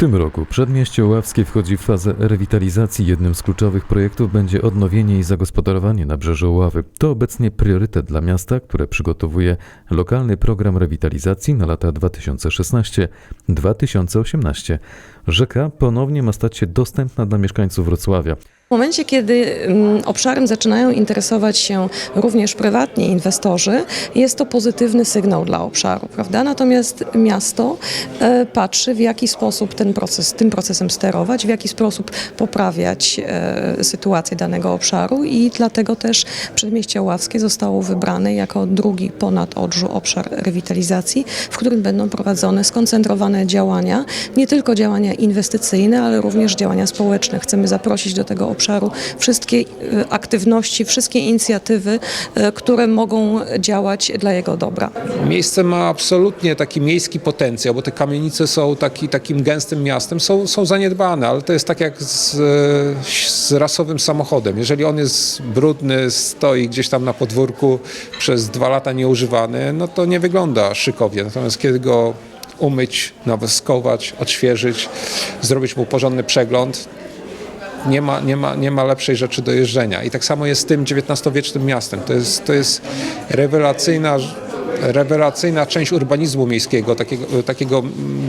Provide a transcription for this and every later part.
tym roku Przedmieście Ławskie wchodzi w fazę rewitalizacji. Jednym z kluczowych projektów będzie odnowienie i zagospodarowanie nabrzeża Ławy. To obecnie priorytet dla miasta, które przygotowuje lokalny program rewitalizacji na lata 2016-2018. Rzeka ponownie ma stać się dostępna dla mieszkańców Wrocławia. W momencie, kiedy mm, obszarem zaczynają interesować się również prywatni inwestorzy, jest to pozytywny sygnał dla obszaru, prawda? Natomiast miasto e, patrzy, w jaki sposób ten proces, tym procesem sterować, w jaki sposób poprawiać e, sytuację danego obszaru i dlatego też Przedmieście Ławskie zostało wybrane jako drugi ponad Odrzu obszar rewitalizacji, w którym będą prowadzone skoncentrowane działania, nie tylko działania inwestycyjne, ale również działania społeczne. Chcemy zaprosić do tego obszaru wszystkie e, aktywności, wszystkie inicjatywy, e, które mogą działać dla jego dobra. Miejsce ma absolutnie taki miejski potencjał, bo te kamienice są taki, takim gęstym miastem, są, są zaniedbane, ale to jest tak jak z, z rasowym samochodem. Jeżeli on jest brudny, stoi gdzieś tam na podwórku przez dwa lata nieużywany, no to nie wygląda szykowie. Natomiast kiedy go umyć, nawoskować, odświeżyć, zrobić mu porządny przegląd, nie ma, nie, ma, nie ma lepszej rzeczy do jeżdżenia. I tak samo jest z tym XIX-wiecznym miastem. To jest, to jest rewelacyjna, rewelacyjna część urbanizmu miejskiego, takiego, takiego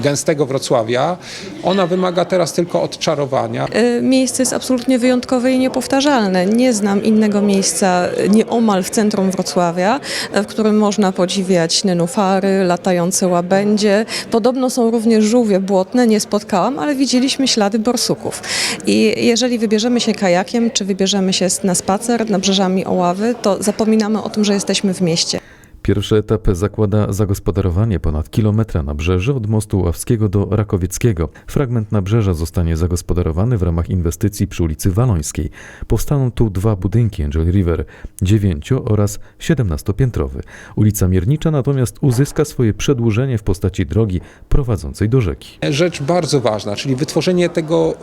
gęstego Wrocławia. Ona wymaga teraz tylko odczarowania. E, Miejsce jest absolutnie wyjątkowe i niepowtarzalne. Nie znam innego miejsca e, nieomal w centrum Wrocławia, e, w którym można podziwiać nenufary, latające łabędzie. Podobno są również żółwie błotne, nie spotkałam, ale widzieliśmy ślady borsuków. I jeżeli wybierzemy się kajakiem, czy wybierzemy się na spacer nabrzeżami Oławy, to zapominamy o tym, że jesteśmy w mieście. Pierwszy etap zakłada zagospodarowanie ponad kilometra nabrzeży od mostu Ławskiego do Rakowieckiego. Fragment nabrzeża zostanie zagospodarowany w ramach inwestycji przy ulicy Walońskiej. Powstaną tu dwa budynki Angel River, 9 oraz 17-piętrowy. Ulica Miernicza natomiast uzyska swoje przedłużenie w postaci drogi prowadzącej do rzeki. Rzecz bardzo ważna, czyli wytworzenie tego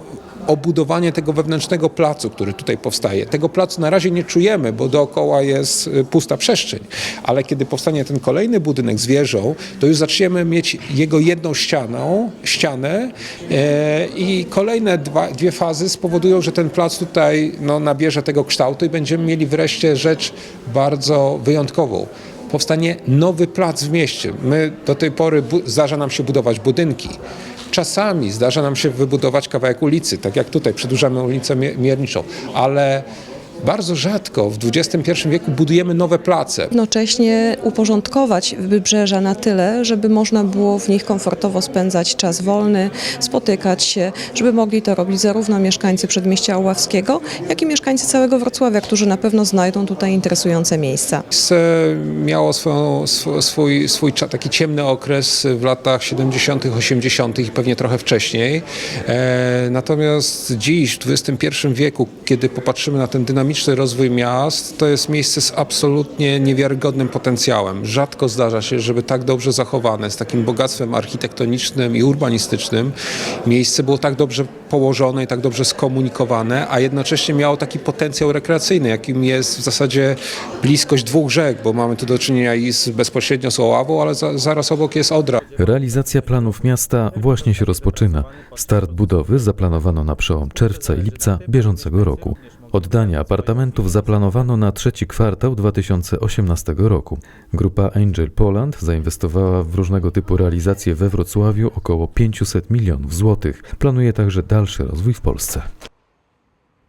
obudowanie tego wewnętrznego placu, który tutaj powstaje. Tego placu na razie nie czujemy, bo dookoła jest y, pusta przestrzeń, ale kiedy powstanie ten kolejny budynek z wieżą, to już zaczniemy mieć jego jedną ścianą, ścianę e, i kolejne dwa, dwie fazy spowodują, że ten plac tutaj no, nabierze tego kształtu i będziemy mieli wreszcie rzecz bardzo wyjątkową powstanie nowy plac w mieście. My do tej pory zdarza nam się budować budynki. Czasami zdarza nam się wybudować kawałek ulicy, tak jak tutaj przedłużamy ulicę Mie- Mierniczą, ale bardzo rzadko w XXI wieku budujemy nowe place. Jednocześnie uporządkować wybrzeża na tyle, żeby można było w nich komfortowo spędzać czas wolny, spotykać się, żeby mogli to robić zarówno mieszkańcy Przedmieścia Oławskiego, jak i mieszkańcy całego Wrocławia, którzy na pewno znajdą tutaj interesujące miejsca. Miało swoją, swój, swój taki ciemny okres w latach 70., 80. i pewnie trochę wcześniej. E, natomiast dziś, w XXI wieku, kiedy popatrzymy na ten dynamiczny rozwój miast, to jest miejsce z absolutnie niewiarygodnym potencjałem. Rzadko zdarza się, żeby tak dobrze zachowane, z takim bogactwem architektonicznym i urbanistycznym, miejsce było tak dobrze położone i tak dobrze skomunikowane, a jednocześnie miało taki potencjał rekreacyjny, jakim jest w zasadzie bliskość dwóch rzek, bo mamy tu do czynienia i z, bezpośrednio z Oławą, ale za, zaraz obok jest Odra. Realizacja planów miasta właśnie się rozpoczyna. Start budowy zaplanowano na przełom czerwca i lipca bieżącego roku. Oddanie apartamentów zaplanowano na trzeci kwartał 2018 roku. Grupa Angel Poland zainwestowała w różnego typu realizacje we Wrocławiu około 500 milionów złotych. Planuje także dalszy rozwój w Polsce.